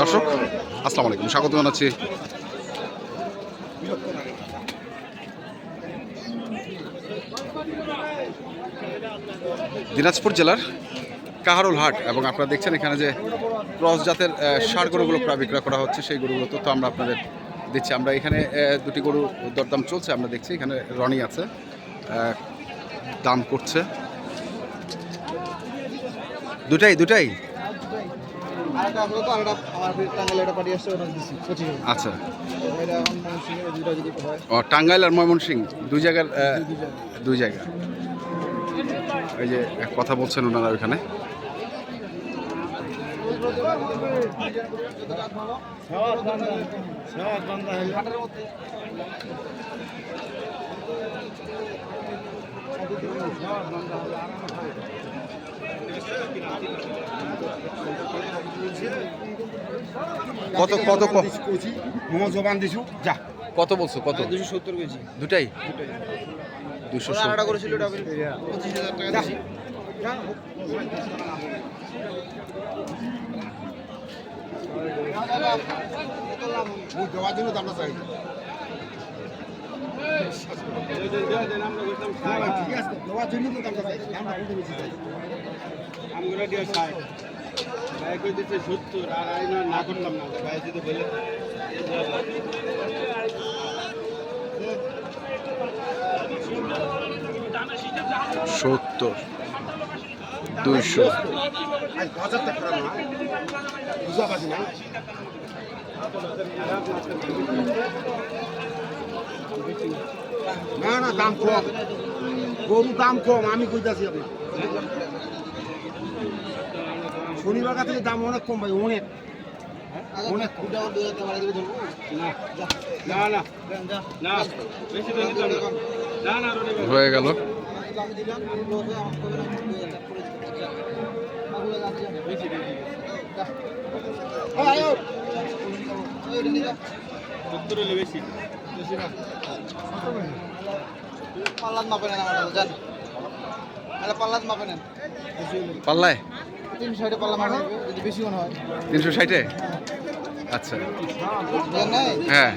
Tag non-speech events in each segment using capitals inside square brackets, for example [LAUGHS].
দর্শক, আসসালামু আলাইকুম। স্বাগত জানাচ্ছি। দিনাজপুর জেলার কাহারুল হাট এবং আপনারা দেখছেন এখানে যে ক্রস জাতের ষাঁড় গরুগুলো প্রায় বিক্রয় করা হচ্ছে, সেই গরুগুলো তো আমরা আপনাদের দিচ্ছি। আমরা এখানে দুটি গরু দরদাম চলছে, আমরা দেখছি এখানে রনি আছে দাম করছে দুটাই দুটাই আরেকটা আসলে তো আরেকটা আমার টাঙ্গাইলে একটা পার্টি আসছে ওটা দিচ্ছি পঁচিশ হাজার। আচ্ছা। ও টাঙ্গাইল আর ময়মনসিং দুই জায়গার দুই জায়গা। এই যে কথা বলছেন ওনারা ওইখানে। কত কত ক- মোমো জবান দিছু যা। কত বলছো কত? দুশো সত্তর কেজি। দুটাই? দুশো করেছিল পঁচিশ হাজার টাকা দেওয়ার জন্য দামটা চাই। ঠিক আছে দেওয়ার জন্য তো দামটা চাই। দামটা বেশি চাই? আমগুলো দিয়ে ষাট ভাই কই দিচ্ছে সত্তর আর না- না করলাম না। ভাই যদি বলে সত্তর। দুইশো। না। না। দাম কম। গরু দাম কম আমি কইতাছি আপনার শনিবার থেকে দাম অনেক কম ভাই অনেক। অনেক দিবে ধরবো? না। না না। বেশি না। না হয়ে গেল। বেশি। পাল্লাত মাপে নেন পাল্লাত মাপে নেন। পাল্লায়? তিন সাইডে পাল্লা মাপে যদি বেশি মনে হয়। তিনশো ষাটে? আচ্ছা। হ্যাঁ।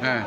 হ্যাঁ।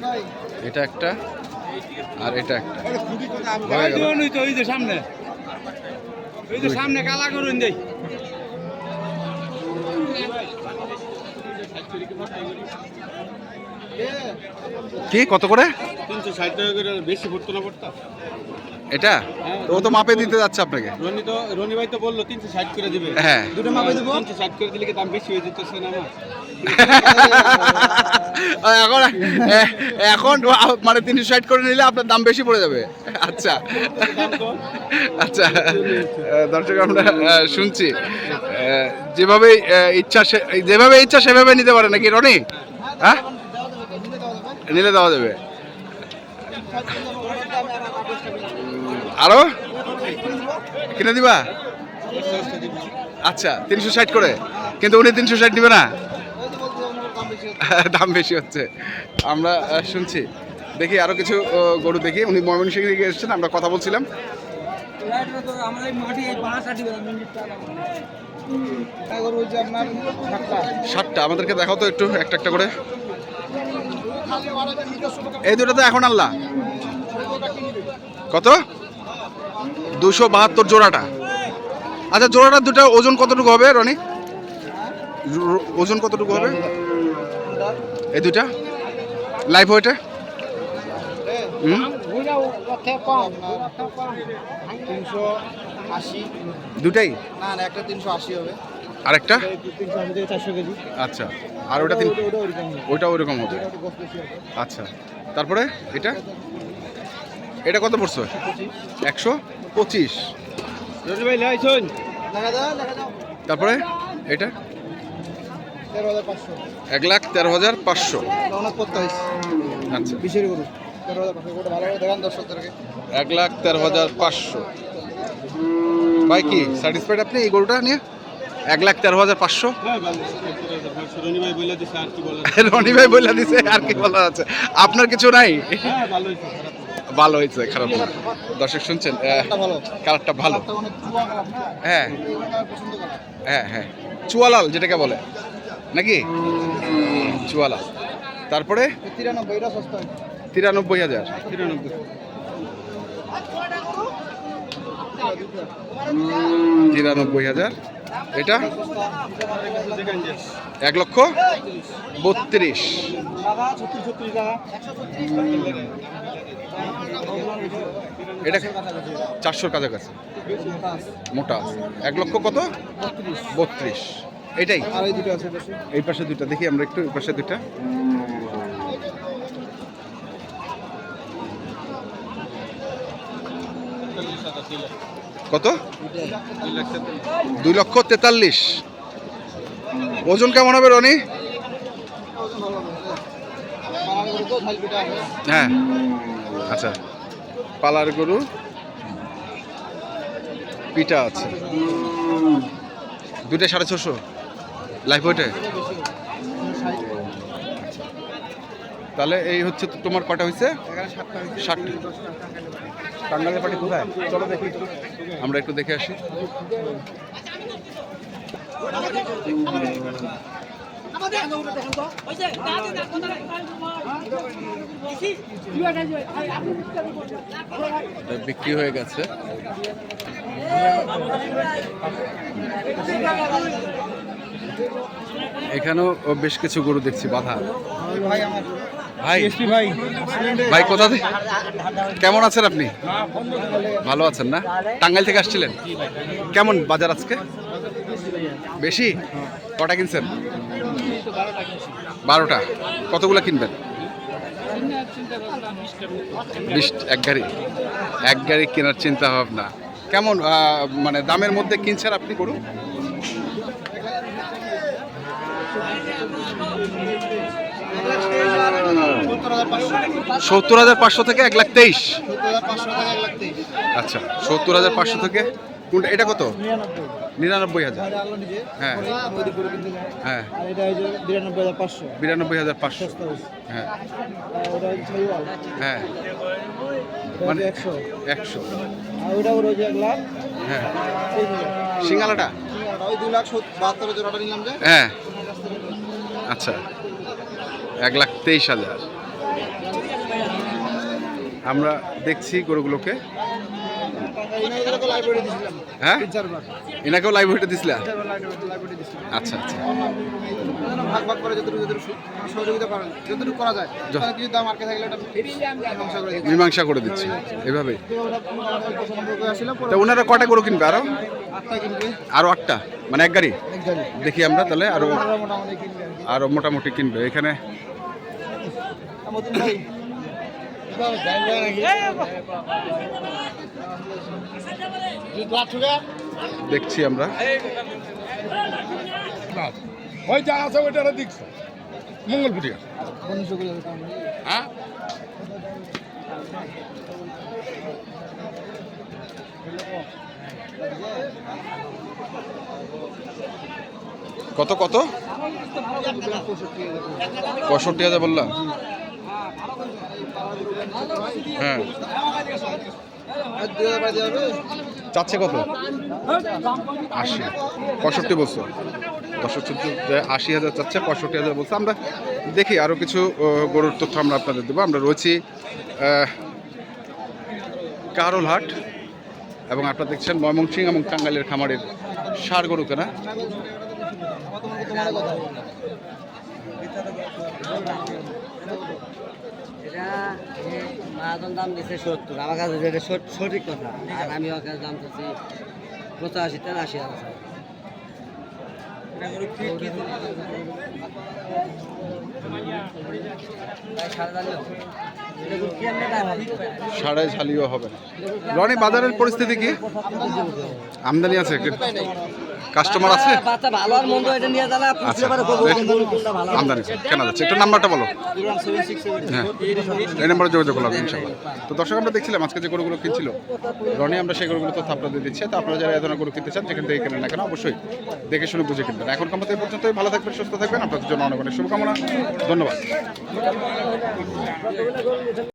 নাই? এটা একটা আর এটা একটা। ওই যে সামনে। ওই যে সামনে কালা করুন দেই। কি? কত করে? তিনশো ষাট টাকা করে বেশি পড়তো না পড়তা এটা? ও তো মাপে দিতে যাচ্ছে আপনাকে। রনি তো রনি ভাই তো বলল তিনশো ষাট করে দিবে। হ্যাঁ। দুটো মাপে দেবো? তিনশো ষাট করে দিলে কি দাম বেশি হয়ে যেতেছে না আমার? [LAUGHS] এখন এখন মানে তিনশো ষাট করে নিলে আপনার দাম বেশি পড়ে যাবে। আচ্ছা। আচ্ছা। দর্শক আমরা শুনছি। যেভাবে ইচ্ছা সে- যেভাবে ইচ্ছা সেভাবে নিতে পারে নাকি রনি? হ্যাঁ? নিলে দেওয়া যাবে। আরও? কিনে দিবা? আচ্ছা তিনশো ষাট করে। কিন্তু উনি তিনশো ষাট দিবে না। দাম বেশি হচ্ছে। আমরা শুনছি। দেখি আরও কিছু গরু দেখি। উনি ময়মনসিংহ থেকে এসেছেন, আমরা কথা বলছিলাম। ষাটটা আমাদেরকে দেখাও তো একটু, একটা একটা করে। এই দুটো তো এখন আল্লাহ। কত? দুশো বাহাত্তর জোড়াটা। আচ্ছা জোড়াটা দুটো ওজন কতটুকু হবে, রনি? ওজন কতটুকু হবে? এই দুইটা? লাইভ ওয়েটে দুটাই? না, একটা তিনশো আশি হবে। আরেকটা? আচ্ছা আর ওটা তিন। ওইটা ওইরকম হবে। আচ্ছা তারপরে এটা? এটা কত পড়ছে? একশো পঁচিশ। তারপরে এটা? এক লাখ তেরো হাজার পাঁচশো। আচ্ছা। এক লাখ তেরো হাজার পাঁচশো। ভাই কি স্যাটিসফাইড আপনি এই গরুটা নিয়ে? এক লাখ তেরো হাজার পাঁচশো। হ্যাঁ রনি ভাই বলে দিছে আর কি বলে রনি ভাই বলে দিছে আর কি বলা আছে? আপনার কিছু নাই? হ্যাঁ ভালো হয়েছে খারাপ না। দর্শক শুনছেন কালারটা ভালো। হ্যাঁ? কালার। হ্যাঁ হ্যাঁ। চুয়ালাল যেটাকে বলে। নাকি? চুয়ালাল। তারপরে? তিরানব্বই হাজার। তিরানব্বই। তিরানব্বই হাজার। এটা? এক লক্ষ বত্রিশ। এটা চারশোর কাছাকাছি। মোটা। এক লক্ষ কত? বত্রিশ। এটাই। এই দুটো পাশে দুইটা। দেখি আমরা একটু এই পাশে লাখ কত? দুই লক্ষ তেতাল্লিশ। ওজন কেমন হবে রনি? হ্যাঁ। আচ্ছা। পালার গরু। পিটা আছে। দুইটা সাড়ে ছশো লাইফ ওইটে তাহলে এই হচ্ছে তো তোমার কটা হয়েছে ষাট। টাঙ্গালের পাটি কোথায়? চলো দেখি। আমরা একটু দেখে আসি। বিক্রি হয়ে গেছে। এখানেও বেশ কিছু গরু দেখছি বাধা ভাই। ভাই ভাই কোথা থেকে? কেমন আছেন আপনি? ভালো আছেন না? টাঙ্গাইল থেকে আসছিলেন? কেমন বাজার আজকে? বেশি? কটা কিনছেন? বারোটা। কতগুলো কিনবেন? বিশ, এক গাড়ি। এক গাড়ি কেনার চিন্তা ভাবনা। কেমন মানে দামের মধ্যে কিনছেন আপনি গরু? সত্তর হাজার পাঁচশো থেকে এক লাখ তেইশ। আচ্ছা সত্তর হাজার পাঁচশো থেকে কোনটা এটা কত? নিরানব্বই হাজার। হ্যাঁ। হ্যাঁ। বিরানব্বই হাজার পাঁচশো। হ্যাঁ। হ্যাঁ। মানে একশো। একশো হ্যাঁ। সিঙ্গালাটা হ্যাঁ। আচ্ছা। এক লাখ তেইশ হাজার। আমরা দেখছি গরুগুলোকে। হ্যাঁ? এনাকেও লাইভ হইতে দিছিলা? আচ্ছা আচ্ছা। ভাগ ভাগ করে যতটুকু সহযোগিতা করেন যতটুকু করা যায়। কিছু দাম আটকে মীমাংসা করে দিচ্ছি এভাবে ওনারা কটা গরু কিনবে আরও? আরও আটটা? মানে এক গাড়ি? দেখি আমরা তাহলে আরও। আরও মোটামুটি কিনবে। এখানে দেখছি আমরা। ওই যা আছে ওইটা দেখছ মঙ্গলপুরিয়া। হ্যাঁ? কত কত? পঁয়ষট্টি হাজার বললাম হ্যাঁ চাচ্ছে কত? আশি। পঁয়ষট্টি বলছো। পঁয়ষট্টি আশি হাজার চাচ্ছে, পঁয়ষট্টি হাজার বলছো। আমরা দেখি আরও কিছু গরুর তথ্য আমরা আপনাদের দেবো। আমরা রয়েছি কারোলহাট এবং আপনারা দেখছেন ময়মনসিং এবং টাঙ্গাইলের খামারের সার গরু কেনা। এটা যে দাম দিচ্ছে সত্তর। আমার কাছে যেটা সঠিক কথা। আর আমি ওর কাছে দাম চাচ্ছি পঁচাশি তেরো আশি হাজার সাড়ে দাম হবে? রনি বাজারের পরিস্থিতি কি? আমদানি আছে? কাস্টমার আছে? বাচ্চা- বাচ্চা ভালো আর মন্দ এটা নিয়ে জানা আচ্ছা। আমদানি কেনা যাচ্ছে? একটু নাম্বারটা বলো। হ্যাঁ। এই নাম্বারে যোগাযোগ করলাম ইনশাল্লাহ তো দর্শক আমরা দেখছিলাম আজকে যে গরুগুলো কিনছিল। রনি আমরা সেই গরুগুলো তথ্য আপনাদের দিচ্ছি। তো আপনারা যারা এ ধরনের গরু কিনতে চান যেখান থেকে কেনেন না কেন অবশ্যই দেখে শুনে বুঝে কিনবেন। এখন মতো এই পর্যন্তই। ভালো থাকবেন সুস্থ থাকবেন। আপনাদের জন্য অনেক অনেক শুভকামনা। ধন্যবাদ।